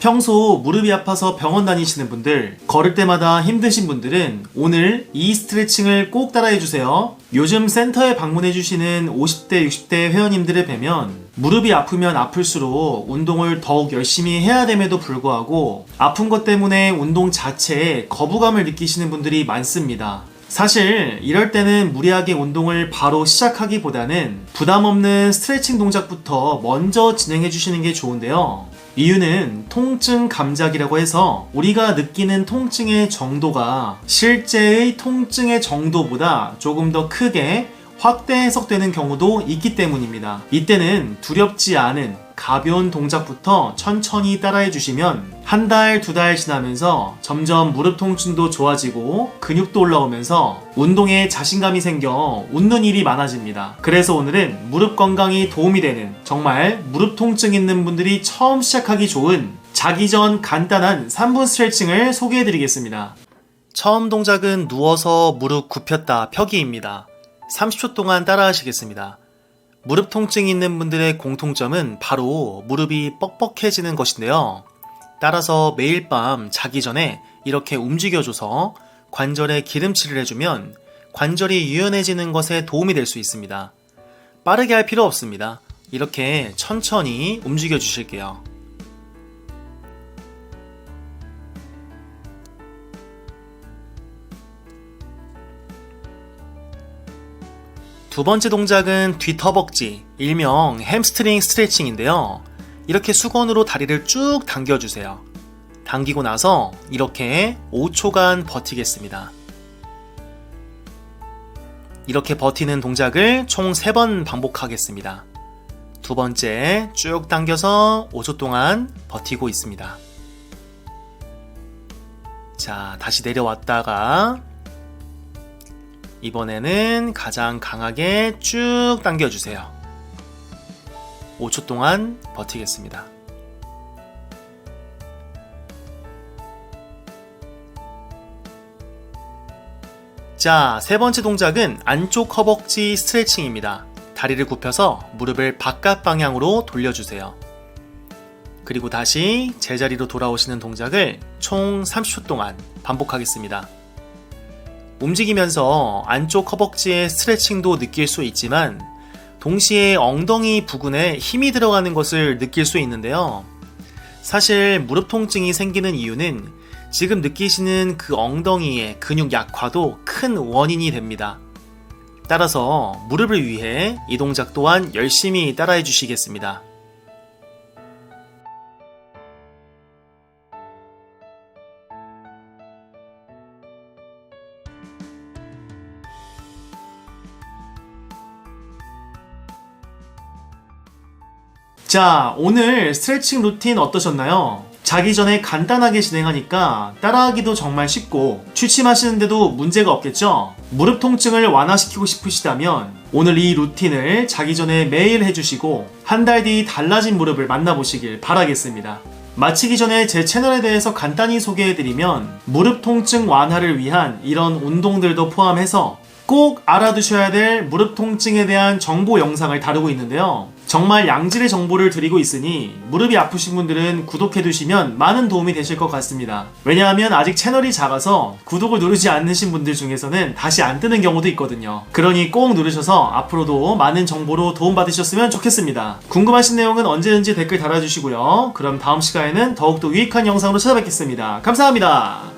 평소 무릎이 아파서 병원 다니시는 분들, 걸을 때마다 힘드신 분들은 오늘 이 스트레칭을 꼭 따라해 주세요. 요즘 센터에 방문해 주시는 50대, 60대 회원님들을 뵈면 무릎이 아프면 아플수록 운동을 더욱 열심히 해야 됨에도 불구하고 아픈 것 때문에 운동 자체에 거부감을 느끼시는 분들이 많습니다. 사실 이럴 때는 무리하게 운동을 바로 시작하기보다는 부담 없는 스트레칭 동작부터 먼저 진행해 주시는 게 좋은데요. 이유는 통증 감작이라고 해서 우리가 느끼는 통증의 정도가 실제의 통증의 정도보다 조금 더 크게 확대 해석되는 경우도 있기 때문입니다. 이때는 두렵지 않은 가벼운 동작부터 천천히 따라해 주시면 한 달, 두 달 지나면서 점점 무릎 통증도 좋아지고 근육도 올라오면서 운동에 자신감이 생겨 웃는 일이 많아집니다. 그래서 오늘은 무릎 건강이 도움이 되는 정말 무릎 통증 있는 분들이 처음 시작하기 좋은 자기 전 간단한 3분 스트레칭을 소개해 드리겠습니다. 처음 동작은 누워서 무릎 굽혔다 펴기입니다. 30초 동안 따라 하시겠습니다. 무릎 통증이 있는 분들의 공통점은 바로 무릎이 뻑뻑해지는 것인데요. 따라서 매일 밤 자기 전에 이렇게 움직여줘서 관절에 기름칠을 해주면 관절이 유연해지는 것에 도움이 될 수 있습니다. 빠르게 할 필요 없습니다. 이렇게 천천히 움직여 주실게요. 두 번째 동작은 뒤터벅지, 일명 햄스트링 스트레칭인데요. 이렇게 수건으로 다리를 쭉 당겨주세요. 당기고 나서 이렇게 5초간 버티겠습니다. 이렇게 버티는 동작을 총 3번 반복하겠습니다. 두 번째 쭉 당겨서 5초 동안 버티고 있습니다. 자, 다시 내려왔다가 이번에는 가장 강하게 쭉 당겨주세요. 5초 동안 버티겠습니다. 자, 세 번째 동작은 안쪽 허벅지 스트레칭입니다. 다리를 굽혀서 무릎을 바깥 방향으로 돌려주세요. 그리고 다시 제자리로 돌아오시는 동작을 총 30초 동안 반복하겠습니다. 움직이면서 안쪽 허벅지의 스트레칭도 느낄 수 있지만 동시에 엉덩이 부근에 힘이 들어가는 것을 느낄 수 있는데요. 사실 무릎 통증이 생기는 이유는 지금 느끼시는 그 엉덩이의 근육 약화도 큰 원인이 됩니다. 따라서 무릎을 위해 이 동작 또한 열심히 따라해 주시겠습니다. 자, 오늘 스트레칭 루틴 어떠셨나요? 자기 전에 간단하게 진행하니까 따라하기도 정말 쉽고 취침하시는데도 문제가 없겠죠? 무릎 통증을 완화시키고 싶으시다면 오늘 이 루틴을 자기 전에 매일 해주시고 한 달 뒤 달라진 무릎을 만나보시길 바라겠습니다. 마치기 전에 제 채널에 대해서 간단히 소개해드리면 무릎 통증 완화를 위한 이런 운동들도 포함해서 꼭 알아두셔야 될 무릎 통증에 대한 정보 영상을 다루고 있는데요. 정말 양질의 정보를 드리고 있으니 무릎이 아프신 분들은 구독해 두시면 많은 도움이 되실 것 같습니다. 왜냐하면 아직 채널이 작아서 구독을 누르지 않으신 분들 중에서는 다시 안 뜨는 경우도 있거든요. 그러니 꼭 누르셔서 앞으로도 많은 정보로 도움받으셨으면 좋겠습니다. 궁금하신 내용은 언제든지 댓글 달아주시고요. 그럼 다음 시간에는 더욱더 유익한 영상으로 찾아뵙겠습니다. 감사합니다.